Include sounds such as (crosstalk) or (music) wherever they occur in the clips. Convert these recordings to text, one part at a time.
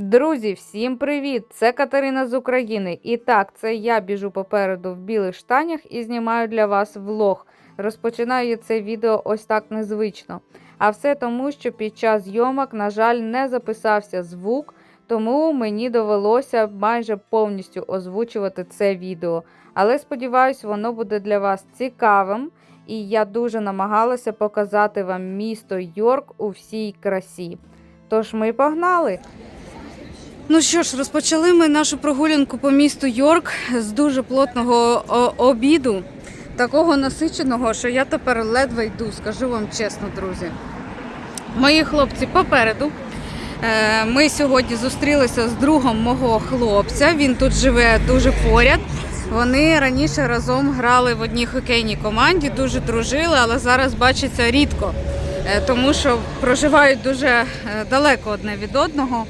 Друзі, всім привіт! Це Катерина з України. І так, це я біжу попереду в білих штанях і знімаю для вас влог. Розпочинаю це відео ось так незвично. А все тому, що під час зйомок, на жаль, не записався звук, тому мені довелося майже повністю озвучувати це відео. Але сподіваюсь, воно буде для вас цікавим. І я дуже намагалася показати вам місто Йорк у всій красі. Тож ми погнали! Ну що ж, розпочали ми нашу прогулянку по місту Йорк з дуже плотного обіду, такого насиченого, що я тепер ледве йду, скажу вам чесно, друзі. Мої хлопці попереду. Е, Ми сьогодні зустрілися з другом мого хлопця. Він тут живе дуже поряд. Вони раніше разом грали в одній хокейній команді, дуже дружили, але зараз бачаться рідко, е, тому що проживають дуже е, далеко одне від одного.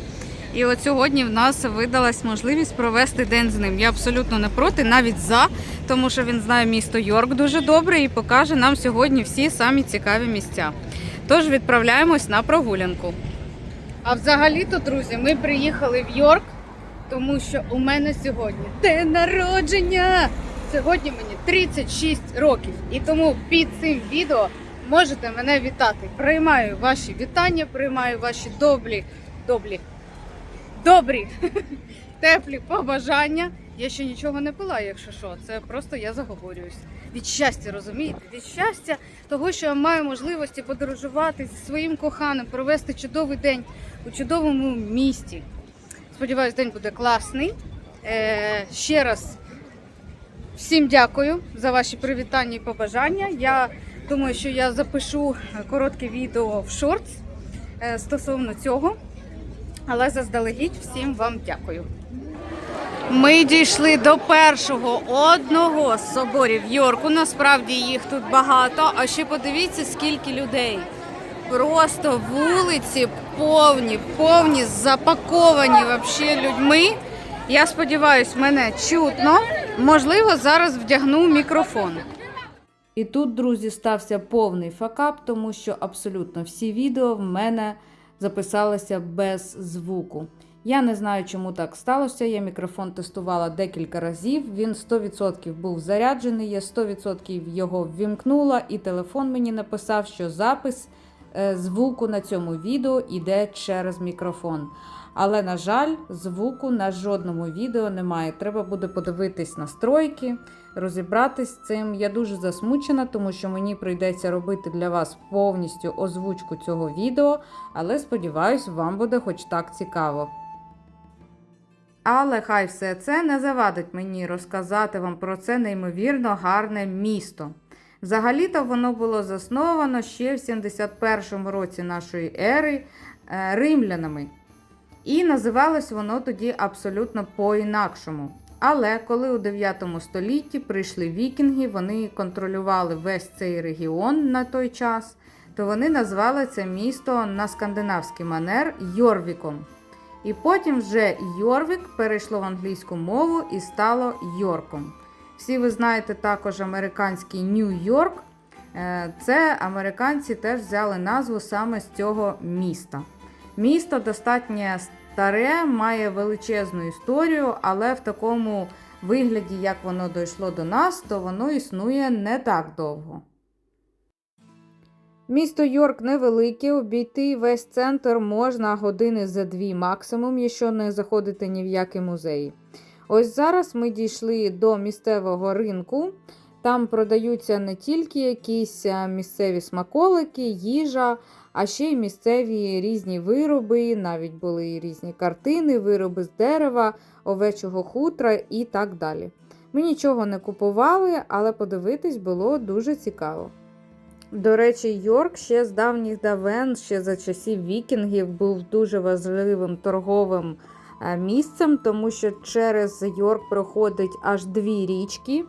І от сьогодні в нас видалась можливість провести день з ним. Я абсолютно не проти, навіть за, тому що він знає місто Йорк дуже добре і покаже нам сьогодні всі самі цікаві місця. Тож відправляємось на прогулянку. А взагалі-то, друзі, ми приїхали в Йорк, тому що у мене сьогодні день народження. Сьогодні мені 36 років. І тому під цим відео можете мене вітати. Приймаю ваші вітання, приймаю ваші добрі, добрі, добрі, (laughs) теплі побажання. Я ще нічого не пила, якщо що. Це просто я заговорююсь. Від щастя, розумієте? Від щастя того, що я маю можливості подорожувати зі своїм коханим, провести чудовий день у чудовому місті. Сподіваюсь, день буде класний. Е, ще раз всім дякую за ваші привітання і побажання. Я думаю, що я запишу коротке відео в шортс е, стосовно цього. Але заздалегідь всім вам дякую. Ми дійшли до першого одного з соборів Йорку. Насправді їх тут багато. А ще подивіться, скільки людей. Просто вулиці повні, повні, запаковані вообще людьми. Я сподіваюся, мене чутно. Можливо, зараз вдягну мікрофон. І тут, друзі, стався повний факап, тому що абсолютно всі відео в мене записалися без звуку. Я не знаю, чому так сталося. Я мікрофон тестувала декілька разів. Він 100% був заряджений, я 100% його ввімкнула, і телефон мені написав, що запис е, звуку на цьому відео йде через мікрофон. Але, на жаль, звуку на жодному відео немає. Треба буде подивитись настройки, розібратись з цим. Я дуже засмучена, тому що мені прийдеться робити для вас повністю озвучку цього відео, але сподіваюсь, вам буде хоч так цікаво. Але хай все це не завадить мені розказати вам про це неймовірно гарне місто. Взагалі-то воно було засновано ще в 71 році нашої ери е, римлянами. І називалось воно тоді абсолютно по-інакшому. Але коли у 9 столітті прийшли вікінги, вони контролювали весь цей регіон на той час, то вони назвали це місто на скандинавський манер Йорвіком. І потім вже Йорвік перейшло в англійську мову і стало Йорком. Всі ви знаєте також американський Нью-Йорк. Е, Це американці теж взяли назву саме з цього міста. Місто достатньо старе, має величезну історію, але в такому вигляді, як воно дійшло до нас, то воно існує не так довго. Місто Йорк невелике, обійти весь центр можна години за дві максимум, якщо не заходити ні в які музеї. Ось зараз ми дійшли до місцевого ринку. Там продаються не тільки якісь місцеві смаколики, їжа, а ще й місцеві різні вироби, навіть були і різні картини, вироби з дерева, овечого хутра і так далі. Ми нічого не купували, але подивитись було дуже цікаво. До речі, Йорк ще з давніх давен, ще за часів вікінгів, був дуже важливим торговим е, місцем, тому що через Йорк проходить аж дві річки,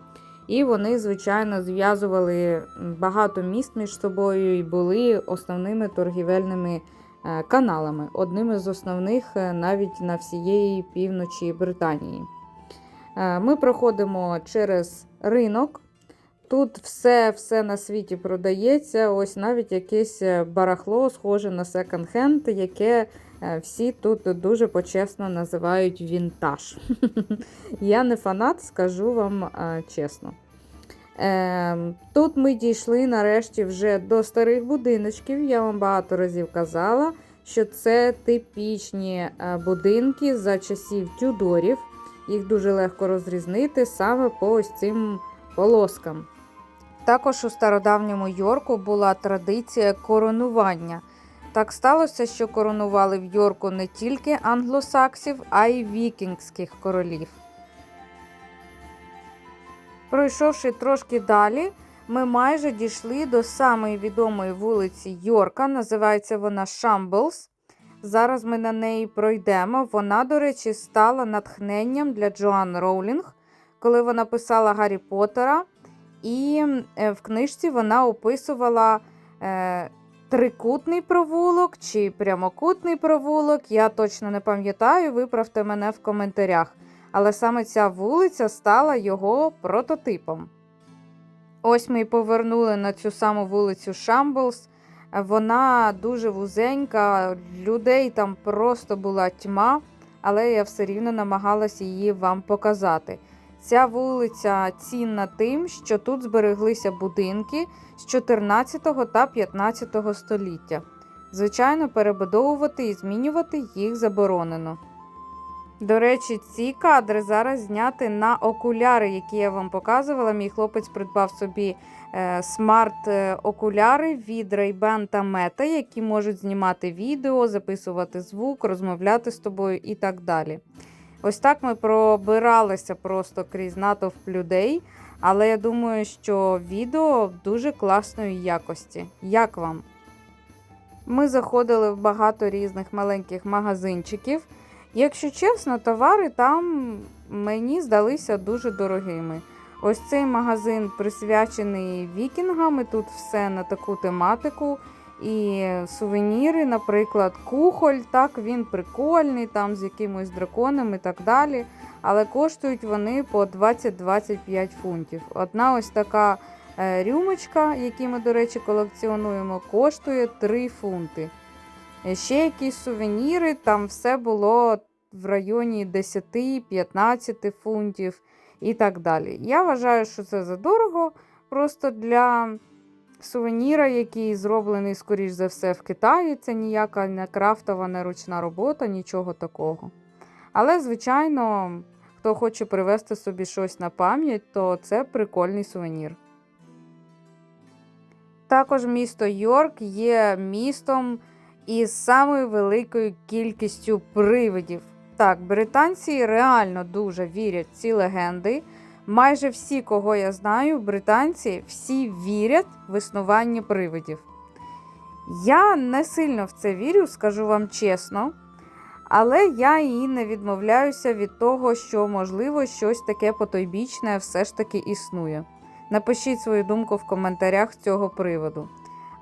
і вони, звичайно, зв'язували багато міст між собою і були основними торгівельними е, каналами, одними з основних е, навіть на всієї півночі Британії. Е, Ми проходимо через ринок. Тут все все на світі продається. Ось навіть якесь е, барахло, схоже на секонд-хенд, яке Е, Всі тут дуже почесно називають вінтаж. (laughs) Я не фанат, скажу вам е, чесно. Е, Тут ми дійшли нарешті вже до старих будиночків. Я вам багато разів казала, що це типічні будинки за часів Тюдорів. Їх дуже легко розрізнити саме по ось цим полоскам. Також у стародавньому Йорку була традиція коронування. Так сталося, що коронували в Йорку не тільки англосаксів, а й вікінгських королів. Пройшовши трошки далі, ми майже дійшли до самої відомої вулиці Йорка. Називається вона Шамблс. Зараз ми на неї пройдемо. Вона, до речі, стала натхненням для Джоан Роулінг, коли вона писала Гаррі Поттера. І е, в книжці вона описувала е, трикутний провулок чи прямокутний провулок. Я точно не пам'ятаю, виправте мене в коментарях. Але саме ця вулиця стала його прототипом. Ось ми й повернули на цю саму вулицю Шамблс. Вона дуже вузенька, людей там просто була тьма, але я все рівно намагалася її вам показати. Ця вулиця цінна тим, що тут збереглися будинки з 14 та 15 століття. Звичайно, перебудовувати і змінювати їх заборонено. До речі, ці кадри зараз зняти на окуляри, які я вам показувала. Мій хлопець придбав собі е, смарт-окуляри від Ray-Ban та Meta, які можуть знімати відео, записувати звук, розмовляти з тобою і так далі. Ось так ми пробиралися просто крізь натовп людей, але я думаю, що відео дуже класної якості. Як вам? Ми заходили в багато різних маленьких магазинчиків. Якщо чесно, товари там мені здалися дуже дорогими. Ось цей магазин присвячений вікінгам, і тут все на таку тематику. І сувеніри, наприклад, кухоль, так, він прикольний, там з якимось драконом і так далі. Але коштують вони по 20-25 фунтів. Одна ось така е, рюмочка, які ми, до речі, колекціонуємо, коштує 3 фунти. Е, Ще якісь сувеніри, там все було в районі 10-15 фунтів і так далі. Я вважаю, що це задорого просто для сувеніра, який зроблений, скоріш за все, в Китаї. Це ніяка не крафтова, не ручна робота, нічого такого. Але, звичайно, хто хоче привезти собі щось на пам'ять, то це прикольний сувенір. Також місто Йорк є містом із самою великою кількістю привидів. Так, британці реально дуже вірять в ці легенди. Майже всі, кого я знаю, британці всі вірять в існування привидів. Я не сильно в це вірю, скажу вам чесно, але я і не відмовляюся від того, що, можливо, щось таке потойбічне все ж таки існує. Напишіть свою думку в коментарях з цього приводу.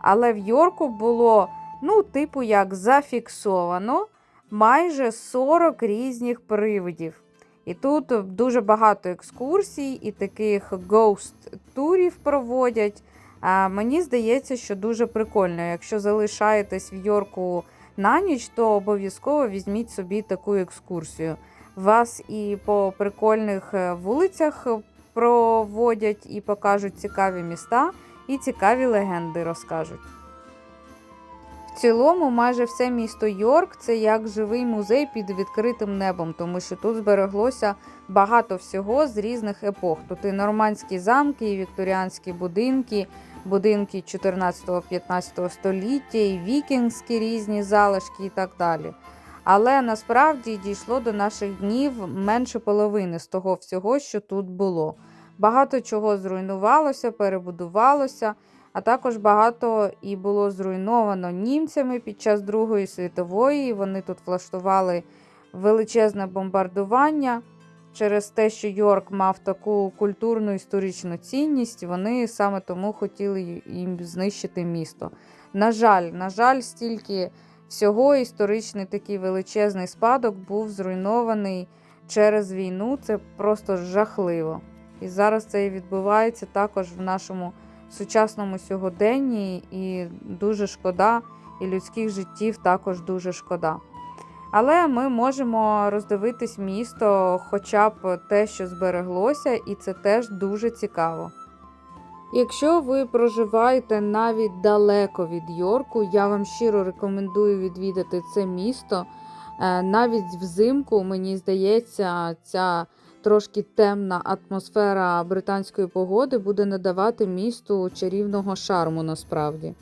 Але в Йорку було, ну, типу, як зафіксовано майже 40 різних привидів. І тут дуже багато екскурсій і таких гоуст-турів проводять. А мені здається, що дуже прикольно. Якщо залишаєтесь в Йорку на ніч, то обов'язково візьміть собі таку екскурсію. Вас і по прикольних е, вулицях проводять і покажуть цікаві міста, і цікаві легенди розкажуть. Цілому, майже все місто Йорк це як живий музей під відкритим небом, тому що тут збереглося багато всього з різних епох. Тут і нормандські замки, і вікторіанські будинки, будинки 14-15 століття, і вікінгські різні залишки і так далі. Але насправді дійшло до наших днів менше половини з того всього, що тут було. Багато чого зруйнувалося, перебудувалося а також багато і було зруйновано німцями під час Другої світової. Вони тут влаштували величезне бомбардування. Через те, що Йорк мав таку культурну історичну цінність, вони саме тому хотіли їм знищити місто. На жаль, на жаль, стільки всього історичний такий величезний спадок був зруйнований через війну. Це просто жахливо. І зараз це і відбувається також в нашому сучасному сьогоденні, і дуже шкода, і людських життів також дуже шкода. Але ми можемо роздивитись місто, хоча б те, що збереглося, і це теж дуже цікаво. Якщо ви проживаєте навіть далеко від Йорку, я вам щиро рекомендую відвідати це місто. Е, Навіть взимку, мені здається, ця трошки темна атмосфера британської погоди буде надавати місту чарівного шарму насправді.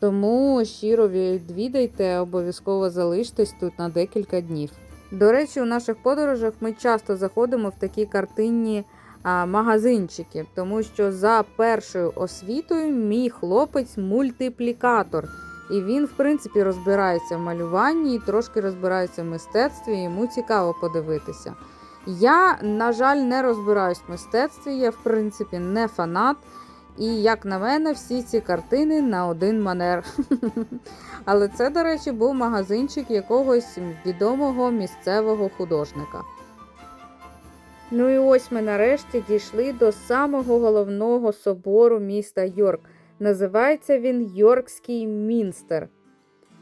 Тому щиро відвідайте, обов'язково залиштесь тут на декілька днів. До речі, у наших подорожах ми часто заходимо в такі картинні магазинчики, тому що за першою освітою мій хлопець мультиплікатор. І він, в принципі, розбирається в малюванні, і трошки розбирається в мистецтві, йому цікаво подивитися. Я, на жаль, не розбираюсь в мистецтві, я, в принципі, не фанат. І, як на мене, всі ці картини на один манер. (laughs) Але це, до речі, був магазинчик якогось відомого місцевого художника. Ну і ось ми нарешті дійшли до самого головного собору міста Йорк. Називається він Йоркський Мінстер.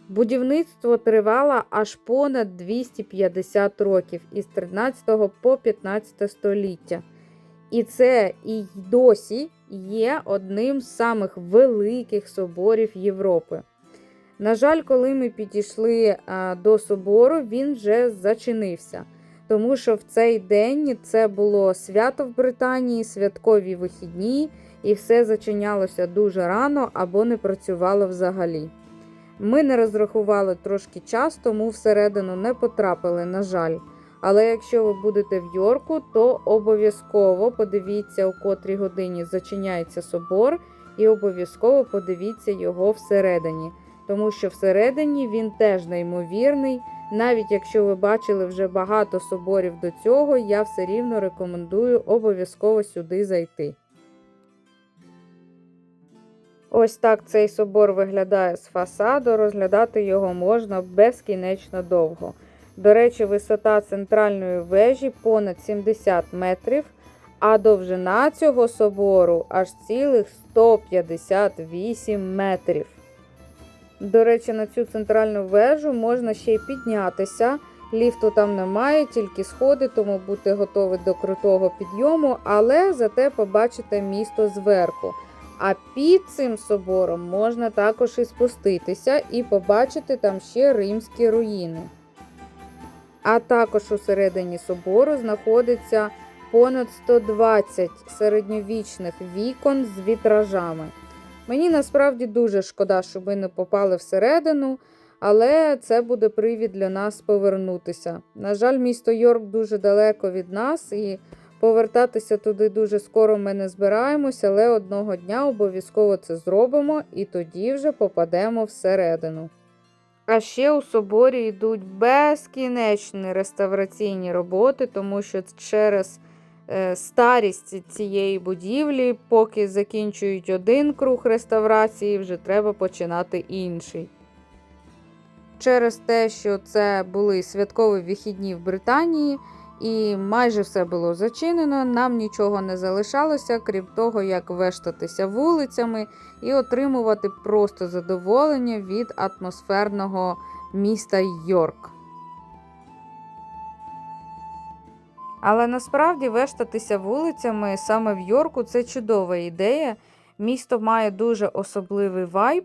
Будівництво тривало аж понад 250 років із 13 по 15 століття. І це і досі є одним з самих великих соборів Європи. На жаль, коли ми підійшли до собору, він вже зачинився, тому що в цей день це було свято в Британії, святкові вихідні, і все зачинялося дуже рано або не працювало взагалі. Ми не розрахували трошки час, тому всередину не потрапили, на жаль. Але якщо ви будете в Йорку, то обов'язково подивіться, у котрій годині зачиняється собор, і обов'язково подивіться його всередині, тому що всередині він теж неймовірний. Навіть якщо ви бачили вже багато соборів до цього, я все рівно рекомендую обов'язково сюди зайти. Ось так цей собор виглядає з фасаду. Розглядати його можна безкінечно довго. До речі, висота центральної вежі понад 70 метрів, а довжина цього собору аж цілих 158 метрів. До речі, на цю центральну вежу можна ще й піднятися. Ліфту там немає, тільки сходи, тому будьте готові до крутого підйому, але зате побачите місто зверху. А під цим собором можна також і спуститися і побачити там ще римські руїни. А також у середині собору знаходиться понад 120 середньовічних вікон з вітражами. Мені насправді дуже шкода, що ми не попали всередину, але це буде привід для нас повернутися. На жаль, місто Йорк дуже далеко від нас, і повертатися туди дуже скоро ми не збираємося, але одного дня обов'язково це зробимо і тоді вже попадемо всередину. А ще у соборі йдуть безкінечні реставраційні роботи, тому що через е, старість цієї будівлі, поки закінчують один круг реставрації, вже треба починати інший. Через те, що це були святкові вихідні в Британії, і майже все було зачинено, нам нічого не залишалося, крім того, як вештатися вулицями і отримувати просто задоволення від атмосферного міста Йорк. Але насправді вештатися вулицями саме в Йорку це чудова ідея. Місто має дуже особливий вайб.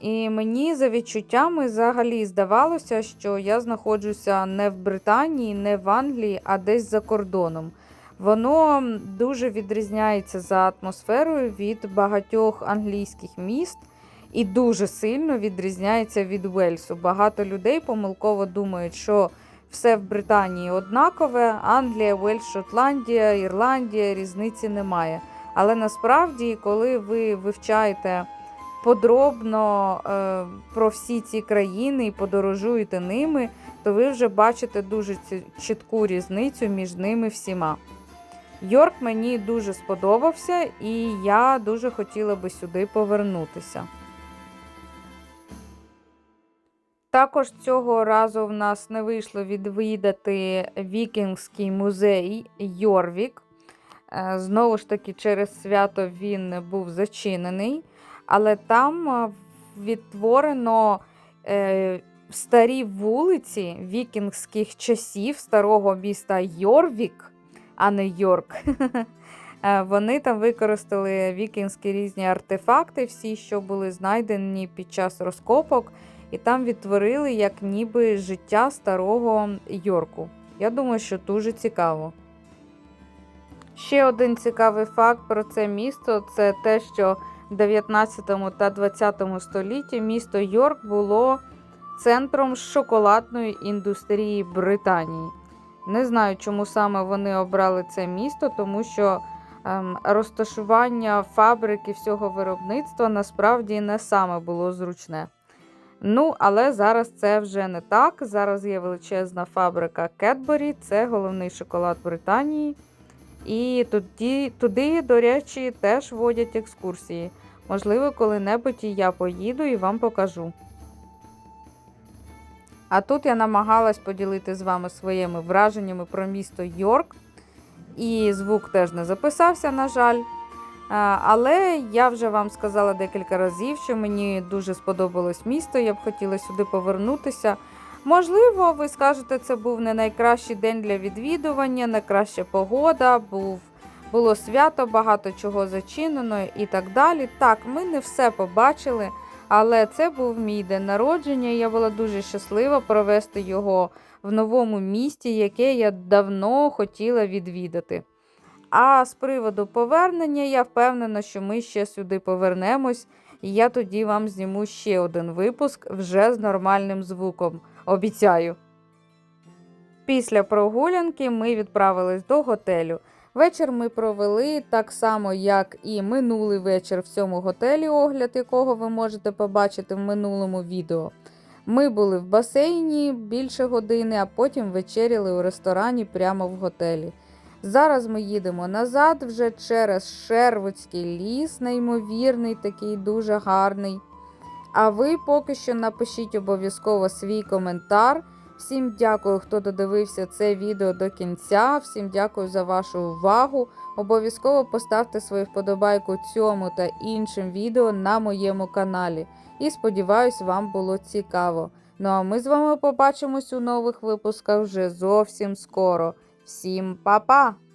І мені за відчуттями взагалі здавалося, що я знаходжуся не в Британії, не в Англії, а десь за кордоном. Воно дуже відрізняється за атмосферою від багатьох англійських міст і дуже сильно відрізняється від Уельсу. Багато людей помилково думають, що все в Британії однакове: Англія, Уельс, Шотландія, Ірландія різниці немає. Але насправді, коли ви вивчаєте подробно е, про всі ці країни і подорожуєте ними, то ви вже бачите дуже чітку різницю між ними всіма. Йорк мені дуже сподобався, і я дуже хотіла би сюди повернутися. Також цього разу в нас не вийшло відвідати Вікінгський музей Йорвік. Е, Знову ж таки, через свято він був зачинений, але там е, відтворено е, старі вулиці вікінгських часів старого міста Йорвік, а не Йорк. (laughs) Е, Вони там використали вікінгські різні артефакти, всі, що були знайдені під час розкопок, і там відтворили як ніби життя старого Йорку. Я думаю, що дуже цікаво. Ще один цікавий факт про це місто це те, що 19 та 20 столітті місто Йорк було центром шоколадної індустрії Британії. Не знаю, чому саме вони обрали це місто, тому що ем, розташування фабрик і всього виробництва насправді не саме було зручне. Ну, але зараз це вже не так. Зараз є величезна фабрика Кетбері, це головний шоколад Британії. І туди, туди, до речі, теж водять екскурсії. Можливо, коли-небудь і я поїду і вам покажу. А тут я намагалась поділити з вами своїми враженнями про місто Йорк. І звук теж не записався, на жаль. Але я вже вам сказала декілька разів, що мені дуже сподобалось місто, я б хотіла сюди повернутися. Можливо, ви скажете, це був не найкращий день для відвідування, найкраща погода, був, було свято, багато чого зачинено і так далі. Так, ми не все побачили, але це був мій день народження. Я була дуже щаслива провести його в новому місті, яке я давно хотіла відвідати. А з приводу повернення, я впевнена, що ми ще сюди повернемось, і я тоді вам зніму ще один випуск вже з нормальним звуком. Обіцяю. Після прогулянки ми відправились до готелю. Вечір ми провели так само, як і минулий вечір в цьому готелі, огляд якого ви можете побачити в минулому відео. Ми були в басейні більше години, а потім вечеряли у ресторані прямо в готелі. Зараз ми їдемо назад вже через Шервудський ліс, неймовірний, такий дуже гарний. А ви поки що напишіть обов'язково свій коментар. Всім дякую, хто додивився це відео до кінця. Всім дякую за вашу увагу. Обов'язково поставте свою вподобайку цьому та іншим відео на моєму каналі. І сподіваюсь, вам було цікаво. Ну а ми з вами побачимось у нових випусках вже зовсім скоро. Всім па-па!